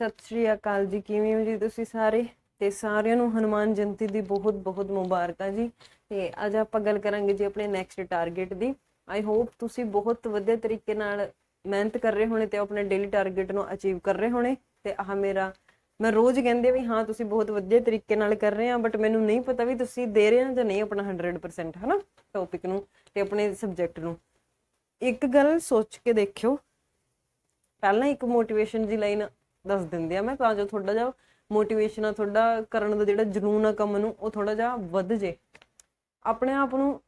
ਸਤਿ ਸ਼੍ਰੀ ਅਕਾਲ ਜੀ, ਕਿਵੇਂ ਹੋ ਜੀ ਤੁਸੀਂ ਸਾਰੇ? ਤੇ ਸਾਰਿਆਂ ਨੂੰ ਹਨੂਮਾਨ ਜਯੰਤੀ ਦੀ ਬਹੁਤ ਬਹੁਤ ਮੁਬਾਰਕਾਂ ਜੀ। ਤੇ ਅੱਜ ਆਪਾਂ ਗੱਲ ਕਰਾਂਗੇ ਜੀ ਆਪਣੇ ਨੈਕਸਟ ਟਾਰਗੇਟ ਦੀ। ਆਈ ਹੋਪ ਤੁਸੀਂ ਬਹੁਤ ਵਧੀਆ ਤਰੀਕੇ ਨਾਲ ਮਿਹਨਤ ਕਰ ਰਹੇ ਹੋਣੇ ਤੇ ਆਪਣੇ ਡੇਲੀ ਟਾਰਗੇਟ ਨੂੰ ਅਚੀਵ ਕਰ ਰਹੇ ਹੋਣੇ। ਤੇ ਆਹ ਮੇਰਾ, ਮੈਂ ਰੋਜ਼ ਕਹਿੰਦੇ ਵੀ ਹਾਂ, ਤੁਸੀਂ ਬਹੁਤ ਵਧੀਆ ਤਰੀਕੇ ਨਾਲ ਕਰ ਰਹੇ ਆ ਬਟ ਮੈਨੂੰ ਨਹੀਂ ਪਤਾ ਵੀ ਤੁਸੀਂ ਦੇ ਰਹੇ ਹੋ ਜਾਂ ਨਹੀਂ ਆਪਣਾ 100% ਹਨਾ ਟੌਪਿਕ ਨੂੰ ਤੇ ਆਪਣੇ ਸਬਜੈਕਟ ਨੂੰ। ਇੱਕ ਗੱਲ ਸੋਚ ਕੇ ਦੇਖਿਓ। ਪਹਿਲਾਂ ਇੱਕ ਮੋਟੀਵੇਸ਼ਨ ਦੀ ਲਾਈਨ ਦੱਸ ਦਿੰਦੇ ਆ। ਮੈਂ ਤਾਂ ਜੋ ਥੋੜਾ ਜਿਹਾ ਮੋਟੀਵੇਸ਼ਨ ਆ ਤੁਹਾਡਾ ਕਰਨ ਦਾ ਜਿਹੜਾ ਜਨੂਨ ਆ ਕੰਮ ਨੂੰ, ਉਹ ਥੋੜਾ ਜਿਹਾ ਵੱਧ ਜੇ। ਆਪਣੇ ਆਪ ਨੂੰ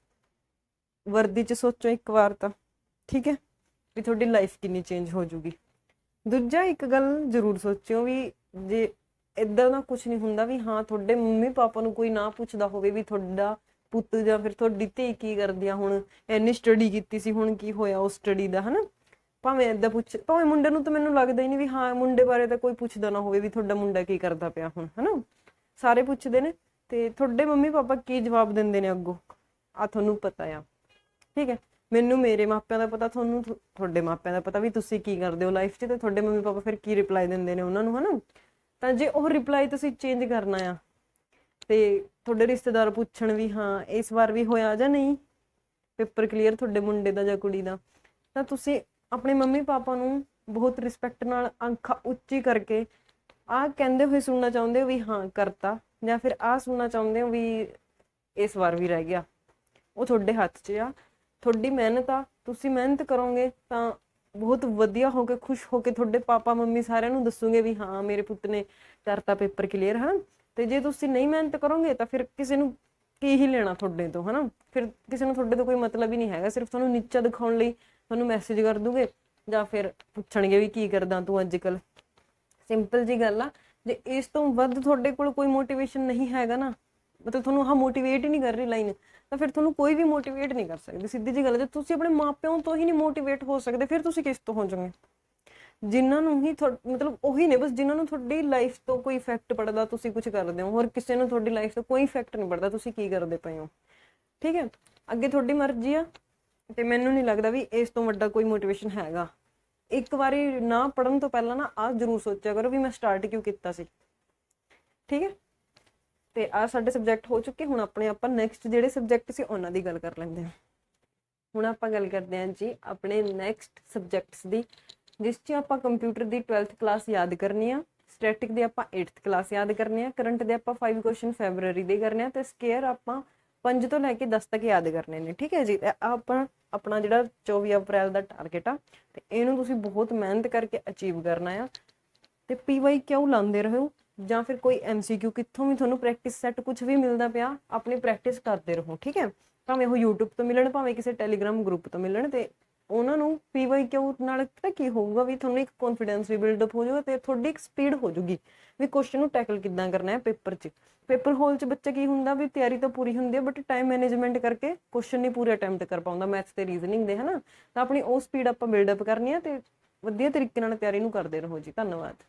ਵਰਦੀ 'ਚ ਸੋਚੋ ਇੱਕ ਵਾਰ ਤਾਂ, ਠੀਕ ਹੈ? ਵੀ ਤੁਹਾਡੀ ਲਾਈਫ ਕਿੰਨੀ ਚੇਂਜ ਹੋ ਜੂਗੀ। ਦੂਜਾ ਇੱਕ ਗੱਲ ਜ਼ਰੂਰ ਸੋਚਿਓ ਵੀ ਜੇ ਇਦਾਂ ਦਾ ਕੁਝ ਨਹੀਂ ਹੁੰਦਾ ਵੀ ਹਾਂ, ਤੁਹਾਡੇ ਮੰਮੀ ਪਾਪਾ ਨੂੰ ਕੋਈ ਨਾ ਪੁੱਛਦਾ ਹੋਵੇ ਵੀ ਤੁਹਾਡਾ ਪੁੱਤ ਜਾਂ ਫਿਰ ਤੁਹਾਡੀ ਧੀ ਕੀ ਕਰਦੀ ਆ ਹੁਣ, ਇੰਨੀ ਸਟੱਡੀ ਕੀਤੀ ਸੀ, ਹੁਣ ਕੀ ਹੋਇਆ ਉਸ ਸਟੱਡੀ ਦਾ, ਹਨਾ? ਭਾਵੇਂ ਏਦਾਂ ਪੁੱਛ, ਭਾਵੇਂ ਮੁੰਡੇ ਨੂੰ ਤਾਂ ਮੈਨੂੰ ਲੱਗਦਾ ਹੀ ਨਹੀਂ ਵੀ ਹਾਂ, ਮੁੰਡੇ ਬਾਰੇ ਤਾਂ ਕੋਈ ਪੁੱਛਦਾ ਨਾ ਹੋਵੇ ਵੀ ਤੁਹਾਡਾ ਮੁੰਡਾ ਕੀ ਕਰਦਾ ਪਿਆ ਹੁਣ, ਹਨਾ? ਸਾਰੇ ਪੁੱਛਦੇ ਨੇ ਤੇ ਤੁਹਾਡੇ ਮੰਮੀ ਪਾਪਾ ਕੀ ਜਵਾਬ ਦਿੰਦੇ ਨੇ ਅੱਗੋਂ? ਆ ਤੁਹਾਨੂੰ ਪਤਾ ਆ, ਠੀਕ ਹੈ? ਮੈਨੂੰ ਮੇਰੇ ਮਾਪਿਆਂ ਦਾ ਪਤਾ, ਤੁਹਾਨੂੰ ਤੁਹਾਡੇ ਮਾਪਿਆਂ ਦਾ ਪਤਾ ਵੀ ਤੁਸੀਂ ਕੀ ਕਰਦੇ ਹੋ ਲਾਈਫ 'ਚ ਤੇ ਤੁਹਾਡੇ ਮੰਮੀ ਪਾਪਾ ਫਿਰ ਕੀ ਰਿਪਲਾਈ ਦਿੰਦੇ ਨੇ ਉਹਨਾਂ ਨੂੰ, ਹਨਾ? ਤਾਂ ਜੇ ਉਹ ਰਿਪਲਾਈ ਤੁਸੀਂ ਚੇਂਜ ਕਰਨਾ ਆ ਤੇ ਤੁਹਾਡੇ ਰਿਸ਼ਤੇਦਾਰ ਪੁੱਛਣ ਵੀ ਹਾਂ, ਇਸ ਵਾਰ ਵੀ ਹੋਇਆ ਜਾਂ ਨਹੀਂ? ਪੇਪਰ ਕਲੀਅਰ ਤੁਹਾਡੇ ਮੁੰਡੇ ਦਾ ਜਾਂ ਕੁੜੀ ਦਾ? ਤਾਂ ਤੁਸੀਂ ਆਪਣੇ ਮੰਮੀ ਪਾਪਾ ਨੂੰ ਬਹੁਤ ਰਿਸਪੈਕਟ ਨਾਲ ਅੱਖਾਂ ਉੱਚੀ ਕਰਕੇ ਆਹ ਕਹਿੰਦੇ ਹੋਏ ਸੁਣਨਾ ਚਾਹੁੰਦੇ ਹੋ ਵੀ ਹਾਂ ਕਰਤਾ ਜਾਂ ਫਿਰ ਆਹ ਸੁਣਨਾ ਚਾਹੁੰਦੇ ਹੋ ਵੀ ਇਸ ਵਾਰ ਵੀ ਰਹਿ ਗਿਆ। ਉਹ ਤੁਹਾਡੇ ਹੱਥ 'ਚ ਆ। ਤੁਹਾਡੀ ਮਿਹਨਤ ਆ। ਤੁਸੀਂ ਮਿਹਨਤ ਕਰੋਗੇ ਤਾਂ ਬਹੁਤ ਵਧੀਆ ਹੋ ਕੇ, ਖੁਸ਼ ਹੋ ਕੇ ਤੁਹਾਡੇ ਪਾਪਾ, ਮੰਮੀ ਸਾਰਿਆਂ ਨੂੰ ਦੱਸੋਗੇ ਵੀ ਹਾਂ ਮੇਰੇ ਪੁੱਤ ਨੇ ਕਰਤਾ ਪੇਪਰ ਕਲੀਅਰ ਹਨ? ਤੇ ਜੇ ਤੁਸੀਂ ਨਹੀਂ ਮਿਹਨਤ ਕਰੋਗੇ ਤਾਂ ਫਿਰ ਕਿਸੇ ਨੂੰ ਕੀ ਹੀ ਲੈਣਾ ਤੁਹਾਡੇ ਤੋਂ, ਹਨਾ? ਫਿਰ ਕਿਸੇ ਨੂੰ ਤੁਹਾਡੇ ਤੋਂ ਕੋਈ ਮਤਲਬ ਹੀ ਨਹੀਂ ਹੈਗਾ, ਸਿਰਫ ਤੁਹਾਨੂੰ ਨੀਚਾ ਦਿਖਾਉਣ ਲਈ ਤੁਹਾਨੂੰ ਮੈਸੇਜ ਕਰ ਦੂਗੇ ਜਾਂ ਫਿਰ ਪੁੱਛਣਗੇ ਵੀ ਕੀ ਕਰਦਾ ਤੂੰ ਅੱਜ ਕੱਲ ਸਿੰਪਲ ਜੀ ਗੱਲ ਆ, ਜੇ ਇਸ ਤੋਂ ਵੱਧ ਤੁਹਾਡੇ ਕੋਲ ਕੋਈ ਮੋਟੀਵੇਸ਼ਨ ਨਹੀਂ ਹੈਗਾ ਨਾ, ਮਤਲਬ ਤੁਹਾਨੂੰ ਆਹ ਮੋਟੀਵੇਟ ਹੀ ਨਹੀਂ ਕਰ ਰਹੀ ਲਾਈਨ ਤਾਂ ਫਿਰ ਤੁਹਾਨੂੰ ਕੋਈ ਵੀ ਮੋਟੀਵੇਟ ਨਹੀਂ ਕਰ ਸਕਦੀ। ਸਿੱਧੀ ਜੀ ਗੱਲ ਹੈ ਜੇ ਤੁਸੀਂ ਆਪਣੇ ਮਾਪਿਆਂ ਤੋਂ ਹੀ ਨਹੀਂ ਮੋਟੀਵੇਟ ਹੋ ਸਕਦੇ, ਫਿਰ ਤੁਸੀਂ ਕਿਸ ਤੋਂ ਹੋ ਜਾਓਗੇ? ਜਿਨ੍ਹਾਂ ਨੂੰ ਹੀ ਮਤਲਬ ਉਹੀ ਨੇ, ਬਸ ਜਿਨ੍ਹਾਂ ਨੂੰ ਤੁਹਾਡੀ ਲਾਈਫ ਤੋਂ ਕੋਈ ਇਫੈਕਟ ਪੜਦਾ, ਤੁਸੀਂ ਕੁਝ ਕਰਦੇ ਹੋ। ਹੋਰ ਕਿਸੇ ਨੂੰ ਤੁਹਾਡੀ ਲਾਈਫ ਤੋਂ ਕੋਈ ਇਫੈਕਟ ਨਹੀਂ ਪੜਦਾ, ਤੁਸੀਂ ਕੀ ਕਰਦੇ ਪਏ ਹੋ? ਠੀਕ ਹੈ? ਅੱਗੇ ਤੁਹਾਡੀ ਮਰਜ਼ੀ ਆ। ਤੇ ਮੈਨੂੰ ਨਹੀਂ ਲੱਗਦਾ ਵੀ ਇਸ ਤੋਂ ਵੱਡਾ ਕੋਈ ਮੋਟੀਵੇਸ਼ਨ ਹੈਗਾ। ਇੱਕ ਵਾਰੀ ਨਾ ਪੜਨ ਤੋਂ ਪਹਿਲਾਂ ਨਾ ਆਹ ਜ਼ਰੂਰ ਸੋਚਿਆ ਕਰੋ ਵੀ ਮੈਂ ਸਟਾਰਟ ਕਿਉਂ ਕੀਤਾ ਸੀ। ਠੀਕ ਹੈ? ਤੇ ਆ ਸਾਡੇ ਸਬਜੈਕਟ ਹੋ ਚੁੱਕੇ, ਹੁਣ ਆਪਣੇ ਆਪਾਂ ਨੈਕਸਟ ਜਿਹੜੇ ਸਬਜੈਕਟ ਸੀ, ਉਹਨਾਂ ਦੀ ਗੱਲ ਕਰ ਲੈਂਦੇ ਹਾਂ। ਹੁਣ ਆਪਾਂ ਗੱਲ ਕਰਦੇ ਹਾਂ ਜੀ ਆਪਣੇ ਨੈਕਸਟ ਸਬਜੈਕਟਸ ਦੀ। ਜਿਸ 'ਚ ਆਪਾਂ ਕੰਪਿਊਟਰ ਦੀ 12th ਕਲਾਸ ਯਾਦ ਕਰਨੀ ਆ ਸਟੈਟਿਕ ਦੇ ਆਪਾਂ 8th ਕਲਾਸ ਯਾਦ ਕਰਨੀ ਆ ਕਰੰਟ ਦੇ ਆਪਾਂ 5 ਕੁਐਸਚਨ ਫੈਬਰੂਅਰੀ ਦੇ ਕਰਨੇ ਆ ਤੇ ਸਕੇਅਰ ਆਪਾਂ 5 ਤੋਂ ਲੈ ਕੇ 10 ਤੱਕ ਯਾਦ ਕਰਨੇ ਨੇ, ਠੀਕ ਹੈ ਜੀ? ਆਪਾਂ ਆਪਣਾ ਜਿਹੜਾ 24 ਅਪ੍ਰੈਲ ਦਾ ਟਾਰਗੇਟ ਆ, ਤੇ ਇਹਨੂੰ ਤੁਸੀਂ ਬਹੁਤ ਮਿਹਨਤ ਕਰਕੇ ਅਚੀਵ ਕਰਨਾ ਆ। ਤੇ ਪੀਵਾਈ ਕਿਉਂ ਲਾਉਂਦੇ ਰਹੋ? ਜਾਂ ਫਿਰ ਕੋਈ ਐਮਸੀਕਿਊ ਕਿੱਥੋਂ ਵੀ ਤੁਹਾਨੂੰ ਪ੍ਰੈਕਟਿਸ ਸੈੱਟ ਕੁਝ ਵੀ ਮਿਲਦਾ ਪਿਆ, ਆਪਣੀ ਪ੍ਰੈਕਟਿਸ ਕਰਦੇ ਰਹੋ, ਠੀਕ ਹੈ? ਭਾਵੇਂ ਉਹ YouTube ਤੋਂ ਮਿਲਣ, ਭਾਵੇਂ ਕਿਸੇ ਟੈਲੀਗ੍ਰਾਮ ਗਰੁੱਪ ਤੋਂ ਮਿਲਣ ਤੇ ਉਹਨਾਂ ਨੂੰ ਪੀਵਾਈ ਨਾਲ ਪਤਾ ਕੀ ਹੋਊਗਾ ਵੀ ਤੁਹਾਨੂੰ ਇੱਕ ਕੌਨਫੀਡੈਂਸ ਵੀ ਬਿਲਡ ਅਪ ਹੋ ਜਾਊਗਾ ਤੇ ਤੁਹਾਡੀ ਇੱਕ ਸਪੀਡ ਹੋ ਜਾਊਗੀ ਵੀ ਕੁਐਸਚਨ ਨੂੰ ਟੈਕਲ ਕਿੱਦਾਂ ਕਰਨਾ ਹੈ ਪੇਪਰ 'ਚ। ਪੇਪਰ ਹਾਲ 'ਚ ਬੱਚਾ ਕੀ ਹੁੰਦਾ ਵੀ ਤਿਆਰੀ ਤਾਂ ਪੂਰੀ ਹੁੰਦੀ ਹੈ ਬਟ ਟਾਈਮ ਮੈਨੇਜਮੈਂਟ ਕਰਕੇ ਕੁਐਸਚਨ ਨਹੀਂ ਪੂਰੇ ਅਟੈਂਪਟ ਕਰ ਪਾਉਂਦਾ ਮੈਥਸ ਤੇ ਰੀਜ਼ਨਿੰਗ ਦੇ, ਹਨਾ? ਤਾਂ ਆਪਣੀ ਉਹ ਸਪੀਡ ਆਪਾਂ ਬਿਲਡ ਅਪ ਕਰਨੀ ਹੈ ਤੇ ਵਧੀਆ ਤਰੀਕੇ ਨਾਲ ਤਿਆਰੀ ਨੂੰ ਕਰਦੇ ਰਹੋ ਜੀ। ਧੰਨਵਾਦ।